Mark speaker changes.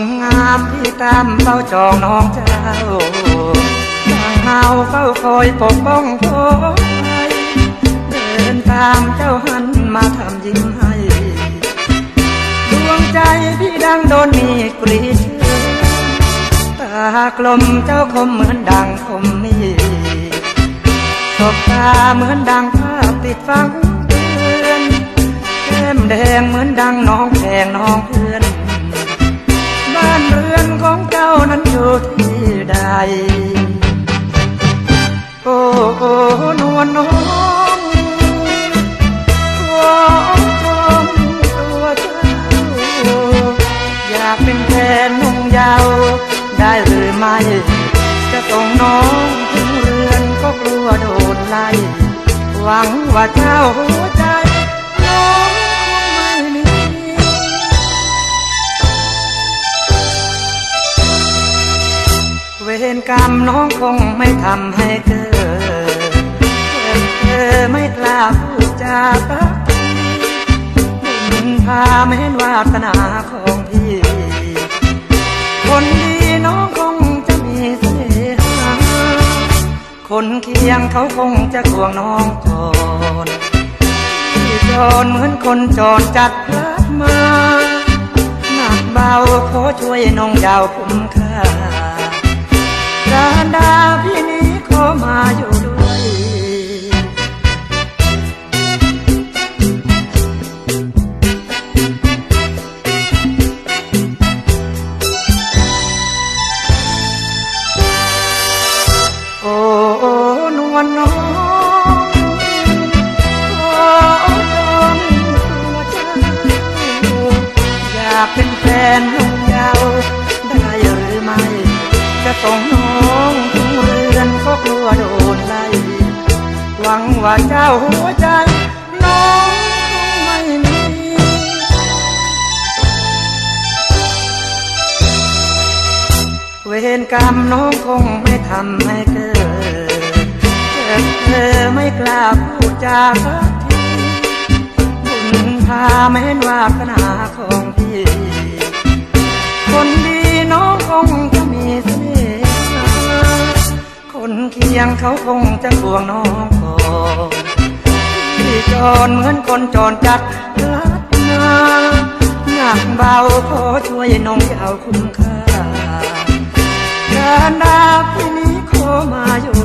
Speaker 1: นงามพี่ตามเฝ้าจองน้องเจ้าต่างเฮาเฝ้าคอยปกป้องโพไยเดินตามเจ้าหันมาทำยิ้มให้ดวงใจพี่ดังโดนมีกรีดเชือตากลมเจ้าคมเหมือนดังคมมีสบตาเหมือนดังภาพติดฟังเตือนแก้มแดงเหมือนดังน้องแพงน้องเพื่อน อยู่ที่ใด โอ้โอ้นวลน้องขอชมตัวเจ้า อยากเป็นแฟนนุ่งยาว ได้หรือไม่ จะส่งน้องถึงเรือนก็กลัวโดนไล่ หวังว่าเจ้าหัวใจ เวรกรรมน้องคงไม่ทำให้เกิดเธอไม่กล้าพูดจาปักบุญพาไม่เห็นวาสนาของพี่ คนดีน้องคงจะมีเสน่หาคนเคียงเขาคงจะควงน้องก่อนพี่จรเหมือนคนจรจัดพลัดมาหนักเบาขอช่วยน้องยาวคุ้มากเป็นแฟนนุ่งยาวได้หรือไม่ จะส่งน้องถึงเรือนก็กลัวโดนไล่หวังว่าเจ้าหัวใจ น้องคงไม่มีเวรกรรมน้องคงไม่ทำให้เกิดเธอไม่กล้าพูดจากทีบุญพา แม่เห็นวาสนาของพี่ คนดีน้องคงจะมีเสน่ห์คนเคียงเขาคงจะห่วงน้องก่อนพี่จรเหมือนคนจอนจัดรัดนาหนักเบาขอช่วยน้องเอาคุ้มค่าการดาพี่นี้ขอมาอยู่